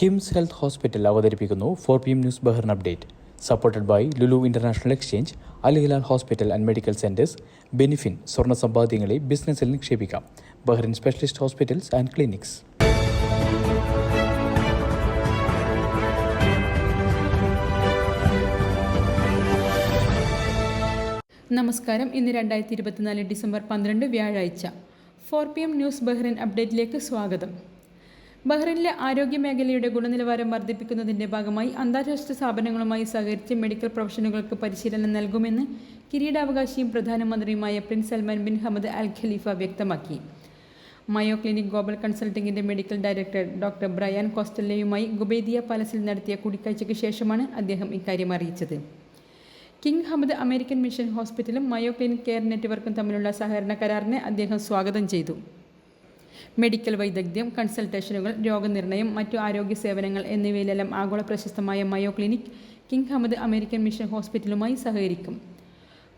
KIMS health hospital അവതരിപ്പിക്കുന്നു four P M news Bahrain update. Supported by Lulu international exchange അലിഹിലാൽ hospital and medical centres ബെനിഫിൻ സ്വർണ സമ്പാദ്യങ്ങളെ ബിസിനസ്സിൽ നിക്ഷേപിക്കാം. Bahrain specialist hospitals and clinics. നമസ്കാരം. ഇന്ന് രണ്ടായിരത്തി ഇരുപത്തിനാല് ഡിസംബർ പന്ത്രണ്ട് വ്യാഴാഴ്ച. Four P M news Bahrain അപ്ഡേറ്റിലേക്ക് സ്വാഗതം. ബഹ്റിനിലെ ആരോഗ്യ മേഖലയുടെ ഗുണനിലവാരം വർദ്ധിപ്പിക്കുന്നതിന്റെ ഭാഗമായി അന്താരാഷ്ട്ര സ്ഥാപനങ്ങളുമായി സഹകരിച്ച് മെഡിക്കൽ പ്രൊഫഷനുകൾക്ക് പരിശീലനം നൽകുമെന്ന് കിരീടാവകാശിയും പ്രധാനമന്ത്രിയുമായ prince Salman bin Hamad Al Khalifa വ്യക്തമാക്കി. മയോ ക്ലിനിക് ഗ്ലോബൽ കൺസൾട്ടിംഗിന്റെ മെഡിക്കൽ ഡയറക്ടർ ഡോക്ടർ ബ്രയാൻ കോസ്റ്റല്ലയുമായി ഗുബേദിയ പാലസിൽ നടത്തിയ കൂടിക്കാഴ്ചയ്ക്ക് ശേഷമാണ് അദ്ദേഹം ഇക്കാര്യം അറിയിച്ചത്. കിങ് ഹമദ് അമേരിക്കൻ മിഷൻ ഹോസ്പിറ്റലും മയോ ക്ലിനിക് കെയർ നെറ്റ്വർക്കും തമ്മിലുള്ള സഹകരണ കരാറിനെ അദ്ദേഹം സ്വാഗതം ചെയ്തു. മെഡിക്കൽ വൈദഗ്ധ്യം കൺസൾട്ടേഷനുകൾ രോഗനിർണയം മറ്റു ആരോഗ്യ സേവനങ്ങൾ എന്നിവയിലെല്ലാം ആഗോള പ്രശസ്തമായ Mayo clinic King Hamad American mission ഹോസ്പിറ്റലുമായി സഹകരിക്കും.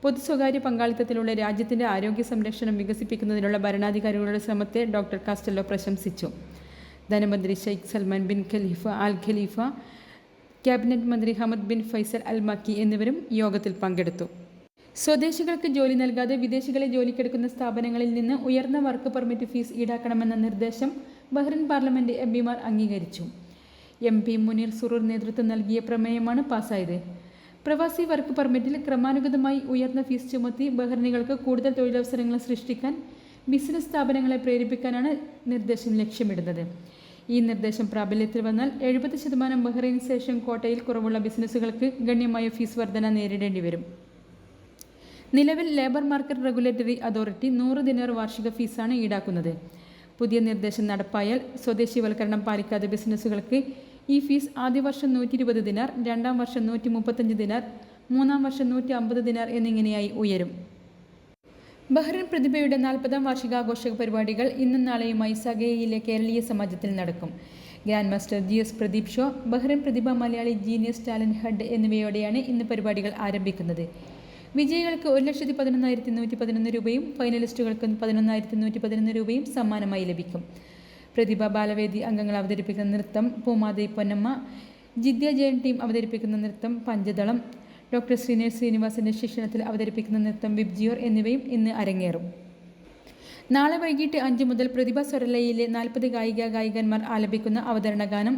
പൊതു സ്വകാര്യ പങ്കാളിത്തത്തിലുള്ള രാജ്യത്തിന്റെ ആരോഗ്യ സംരക്ഷണം വികസിപ്പിക്കുന്നതിനുള്ള ഭരണാധികാരികളുടെ ശ്രമത്തെ ഡോക്ടർ കാസ്റ്റല്ലോ പ്രശംസിച്ചു. ധനമന്ത്രി Sheikh Salman bin Khalifa Al Khalifa cabinet മന്ത്രി Hamad bin Faisal Al Malki എന്നിവരും യോഗത്തിൽ പങ്കെടുത്തു. സ്വദേശികൾക്ക് ജോലി നൽകാതെ വിദേശികളെ ജോലിക്കെടുക്കുന്ന സ്ഥാപനങ്ങളിൽ നിന്ന് ഉയർന്ന വർക്ക് പെർമിറ്റ് ഫീസ് ഈടാക്കണമെന്ന നിർദ്ദേശം ബഹ്റിൻ പാർലമെന്റ് എം പിമാർ അംഗീകരിച്ചു. എം പി മുനീർ സുറൂർ നേതൃത്വം നൽകിയ പ്രമേയമാണ് പാസ്സായത്. പ്രവാസി വർക്ക് പെർമിറ്റിൽ ക്രമാനുഗതമായി ഉയർന്ന ഫീസ് ചുമത്തി ബഹ്റിനികൾക്ക് കൂടുതൽ തൊഴിലവസരങ്ങൾ സൃഷ്ടിക്കാൻ ബിസിനസ് സ്ഥാപനങ്ങളെ പ്രേരിപ്പിക്കാനാണ് നിർദ്ദേശം ലക്ഷ്യമിടുന്നത്. ഈ നിർദ്ദേശം പ്രാബല്യത്തിൽ വന്നാൽ എഴുപത് ശതമാനം ബഹ്റൈൻ ശേഷം കോട്ടയിൽ കുറവുള്ള ബിസിനസ്സുകൾക്ക് ഗണ്യമായ ഫീസ് വർധന നേരിടേണ്ടി വരും നിലവിൽ ലേബർ മാർക്കറ്റ് റെഗുലേറ്ററി അതോറിറ്റി നൂറ് ദിനാർ വാർഷിക ഫീസാണ് ഈടാക്കുന്നത്. പുതിയ നിർദ്ദേശം നടപ്പായാൽ സ്വദേശിവൽക്കരണം പാലിക്കാത്ത ബിസിനസ്സുകൾക്ക് ഈ ഫീസ് ആദ്യ വർഷം നൂറ്റി ഇരുപത് ദിനാർ രണ്ടാം വർഷം നൂറ്റി മുപ്പത്തഞ്ച് ദിനാർ മൂന്നാം വർഷം നൂറ്റി അമ്പത് ദിനാർ എന്നിങ്ങനെയായി ഉയരും. ബഹ്റിൻ പ്രതിഭയുടെ നാൽപ്പതാം വാർഷികാഘോഷ പരിപാടികൾ ഇന്നും നാളെയുമായി സഗേയിലെ കേരളീയ സമാജത്തിൽ നടക്കും. Grand master G S Pradeep show Bahrain Prathibha Malayali genius talent hunt എന്നിവയോടെയാണ് ഇന്ന് പരിപാടികൾ ആരംഭിക്കുന്നത്. വിജയികൾക്ക് ഒരു ലക്ഷത്തി പതിനൊന്നായിരത്തി നൂറ്റി പതിനൊന്ന് രൂപയും ഫൈനലിസ്റ്റുകൾക്ക് പതിനൊന്നായിരത്തി നൂറ്റി പതിനൊന്ന് രൂപയും സമ്മാനമായി ലഭിക്കും. പ്രതിഭ ബാലവേദി അംഗങ്ങൾ അവതരിപ്പിക്കുന്ന നൃത്തം പൂമാതി പൊന്നമ്മ ജിദ്യ ജയൻ ടീം അവതരിപ്പിക്കുന്ന നൃത്തം പഞ്ചദളം ഡോക്ടർ ശ്രീനേഷ് ശ്രീനിവാസിന്റെ ശിക്ഷണത്തിൽ അവതരിപ്പിക്കുന്ന നൃത്തം വിബ്ജിയോർ എന്നിവയും ഇന്ന് അരങ്ങേറും. നാളെ വൈകിട്ട് അഞ്ച് മുതൽ പ്രതിഭ സ്വരലയിലെ നാൽപ്പത് ഗായിക ഗായികന്മാർ ആലപിക്കുന്ന അവതരണ ഗാനം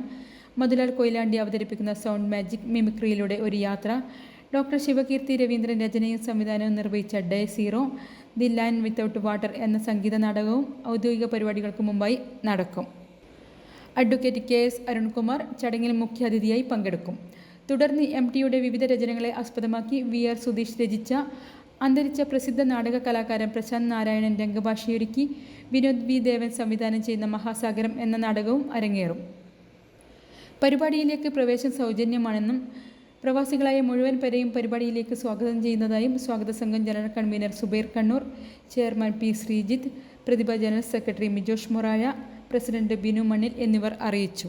മധുലാൽ കൊയിലാണ്ടി അവതരിപ്പിക്കുന്ന സൗണ്ട് മാജിക് മിമിക്രിയിലൂടെ ഒരു യാത്ര ഡോക്ടർ ശിവകീർത്തി രവീന്ദ്രൻ രചനയും സംവിധാനവും നിർവഹിച്ച day zero the land without water എന്ന സംഗീത നാടകവും ഔദ്യോഗിക പരിപാടികൾക്ക് മുമ്പായി നടക്കും. അഡ്വക്കേറ്റ് കെ എസ് അരുൺകുമാർ ചടങ്ങിൽ മുഖ്യാതിഥിയായി പങ്കെടുക്കും. തുടർന്ന് എം ടിയുടെ വിവിധ രചനകളെ ആസ്പദമാക്കി വി ആർ സുധീഷ് രചിച്ച അന്തരിച്ച പ്രസിദ്ധ നാടക കലാകാരൻ പ്രശാന്ത് നാരായണൻ രംഗഭാഷയൊരുക്കി വിനോദ് വി ദേവൻ സംവിധാനം ചെയ്യുന്ന മഹാസാഗരം എന്ന നാടകവും അരങ്ങേറും. പരിപാടിയിലേക്ക് പ്രവേശം സൗജന്യമാണെന്നും പ്രവാസികളായ മുഴുവൻ പേരെയും പരിപാടിയിലേക്ക് സ്വാഗതം ചെയ്യുന്നതായും സ്വാഗത സംഘം general convener Subair Kannur chairman P Sreejith Prathibha general secretary Mijosh Moraya president Binu Mannil എന്നിവർ അറിയിച്ചു.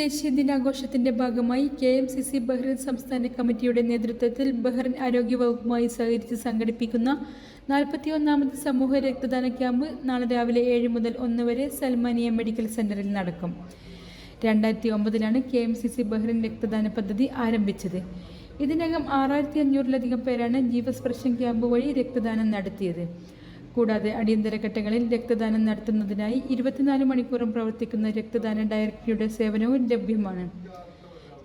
ദേശീയ ദിനാഘോഷത്തിന്റെ ഭാഗമായി K M C C Bahrain സംസ്ഥാന കമ്മിറ്റിയുടെ നേതൃത്വത്തിൽ ബഹ്റിൻ ആരോഗ്യവകുപ്പുമായി സഹകരിച്ച് സംഘടിപ്പിക്കുന്ന നാൽപ്പത്തിയൊന്നാമത് സമൂഹ രക്തദാന ക്യാമ്പ് നാളെ രാവിലെ ഏഴ് മുതൽ ഒന്ന് വരെ സൽമാനിയ മെഡിക്കൽ സെന്ററിൽ നടക്കും. രണ്ടായിരത്തി ഒമ്പതിലാണ് K M C C Bahrain രക്തദാന പദ്ധതി ആരംഭിച്ചത്. ഇതിനകം ആറായിരത്തി അഞ്ഞൂറിലധികം പേരാണ് ജീവസ്പർശം ക്യാമ്പ് വഴി രക്തദാനം നടത്തിയത്. കൂടാതെ അടിയന്തര ഘട്ടങ്ങളിൽ രക്തദാനം നടത്തുന്നതിനായി ഇരുപത്തിനാല് മണിക്കൂറും പ്രവർത്തിക്കുന്ന രക്തദാന ഡയറക്ടറിയുടെ സേവനവും ലഭ്യമാണ്.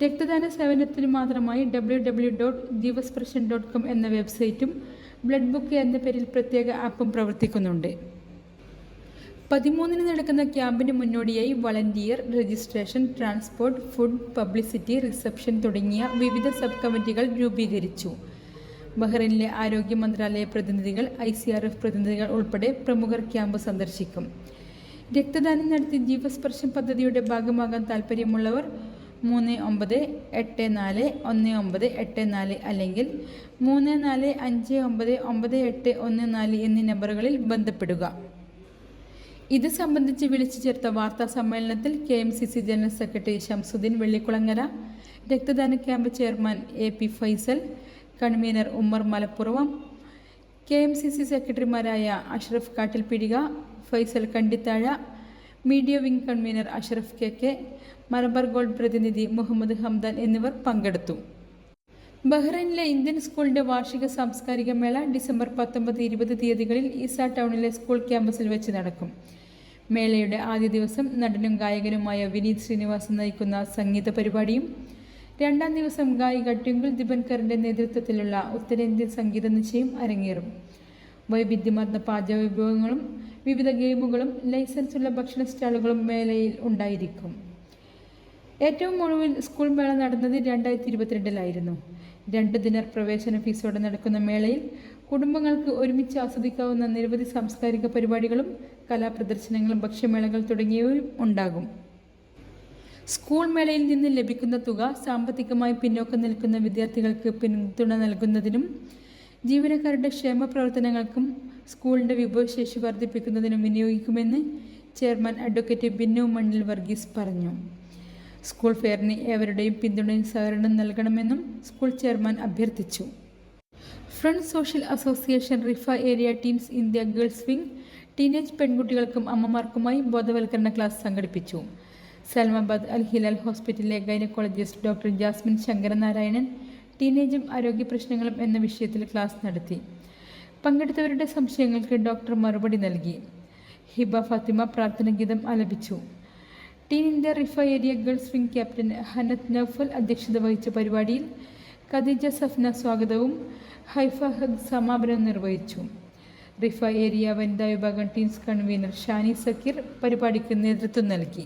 രക്തദാന സേവനത്തിന് മാത്രമായി W W dot Jeevasparshan dot com എന്ന വെബ്സൈറ്റും ബ്ലഡ് ബുക്ക് എന്ന പേരിൽ പ്രത്യേക ആപ്പും പ്രവർത്തിക്കുന്നുണ്ട്. പതിമൂന്നിന് നടക്കുന്ന ക്യാമ്പിന് മുന്നോടിയായി volunteer registration transport food publicity reception തുടങ്ങിയ വിവിധ സബ് കമ്മിറ്റികൾ രൂപീകരിച്ചു. ബഹ്റൈനിലെ ആരോഗ്യ മന്ത്രാലയ പ്രതിനിധികൾ ഐ സി ആർ എഫ് പ്രതിനിധികൾ ഉൾപ്പെടെ പ്രമുഖർ ക്യാമ്പ് സന്ദർശിക്കും. രക്തദാനം നടത്തി ജീവസ്പർശം പദ്ധതിയുടെ ഭാഗമാകാൻ താൽപ്പര്യമുള്ളവർ മൂന്ന് ഒമ്പത് എട്ട് നാല് ഒന്ന് ഒമ്പത് എട്ട് നാല് അല്ലെങ്കിൽ മൂന്ന് നാല് അഞ്ച് ഒമ്പത് ഒമ്പത് എട്ട് ഒന്ന് നാല് എന്നീ നമ്പറുകളിൽ ബന്ധപ്പെടുക. ഇത് സംബന്ധിച്ച് വിളിച്ചു ചേർത്ത വാർത്താ സമ്മേളനത്തിൽ K M C C general secretary Shamsudheen Vellikulangara രക്തദാന camp chairman A P Faisal convener Ummer Malappuram. K M C C സെക്രട്ടറിമാരായ Ashraf Kattilpidika Faisal Kandithazha media wing convener Ashraf K K Malabar gold പ്രതിനിധി Muhammad Hamdan എന്നിവർ പങ്കെടുത്തു. ബഹ്റൈനിലെ Indian സ്കൂളിന്റെ വാർഷിക സാംസ്കാരിക മേള December പത്തൊമ്പത് ഇരുപത് തീയതികളിൽ ഈസ ടൗണിലെ സ്കൂൾ ക്യാമ്പസിൽ വെച്ച് നടക്കും. മേളയുടെ ആദ്യ ദിവസം നടനും ഗായകനുമായ വിനീത് ശ്രീനിവാസൻ നയിക്കുന്ന സംഗീത പരിപാടിയും രണ്ടാം ദിവസം ഗായിക ട്വിങ്കിൾ ദിബൻകറിന്റെ നേതൃത്വത്തിലുള്ള ഉത്തരേന്ത്യൻ സംഗീത നിശ്ചയം അരങ്ങേറും. വൈവിധ്യമാർന്ന പാചക വിഭവങ്ങളും വിവിധ ഗെയിമുകളും ലൈസൻസുള്ള ഭക്ഷണ സ്റ്റാളുകളും മേളയിൽ ഉണ്ടായിരിക്കും. ഏറ്റവും ഒടുവിൽ സ്കൂൾ മേള നടന്നത് രണ്ടായിരത്തി ഇരുപത്തിരണ്ടിലായിരുന്നു രണ്ട് ദിനർ പ്രവേശന ഫീസോടെ നടക്കുന്ന മേളയിൽ കുടുംബങ്ങൾക്ക് ഒരുമിച്ച് ആസ്വദിക്കാവുന്ന നിരവധി സാംസ്കാരിക പരിപാടികളും കലാപ്രദർശനങ്ങളും ഭക്ഷ്യമേളകൾ തുടങ്ങിയവയും ഉണ്ടാകും. സ്കൂൾ മേളയിൽ നിന്ന് ലഭിക്കുന്ന തുക സാമ്പത്തികമായി പിന്നോക്കം നിൽക്കുന്ന വിദ്യാർത്ഥികൾക്ക് പിന്തുണ നൽകുന്നതിനും ജീവനക്കാരുടെ ക്ഷേമ പ്രവർത്തനങ്ങൾക്കും സ്കൂളിന്റെ വിഭവശേഷി വർദ്ധിപ്പിക്കുന്നതിനും വിനിയോഗിക്കുമെന്ന് ചെയർമാൻ അഡ്വക്കേറ്റ് ബിന്നു മണ്ണിൽ വർഗീസ് പറഞ്ഞു. സ്കൂൾ ഫെയറിന് ഏവരുടെയും പിന്തുണയും സഹകരണം നൽകണമെന്നും സ്കൂൾ ചെയർമാൻ അഭ്യർത്ഥിച്ചു. Friend social association Riffa area teams India girls wing teenage പെൺകുട്ടികൾക്കും അമ്മമാർക്കുമായി ബോധവൽക്കരണ ക്ലാസ് സംഘടിപ്പിച്ചു. സൽമാബാദ് അൽ ഹിലാൽ ഹോസ്പിറ്റലിലെ ഗൈനക്കോളജിസ്റ്റ് ഡോക്ടർ ജാസ്മിൻ ശങ്കരനാരായണൻ ടീനേജും ആരോഗ്യ പ്രശ്നങ്ങളും എന്ന വിഷയത്തിൽ ക്ലാസ് നടത്തി. പങ്കെടുത്തവരുടെ സംശയങ്ങൾക്ക് ഡോക്ടർ മറുപടി നൽകി. ഹിബ ഫാത്തിമ പ്രാർത്ഥന ഗീതം ആലപിച്ചു. Team India Riffa area girls wing captain Hanath Naufal അധ്യക്ഷത വഹിച്ച പരിപാടിയിൽ ഖദീജ സഫ്ന സ്വാഗതവും ഹൈഫ ഹദ് സമാപനവും നിർവഹിച്ചു. റിഫ ഏരിയ വനിതാ വിഭാഗം ടീംസ് കൺവീനർ ഷാനി സക്കീർ പരിപാടിക്ക് നേതൃത്വം നൽകി.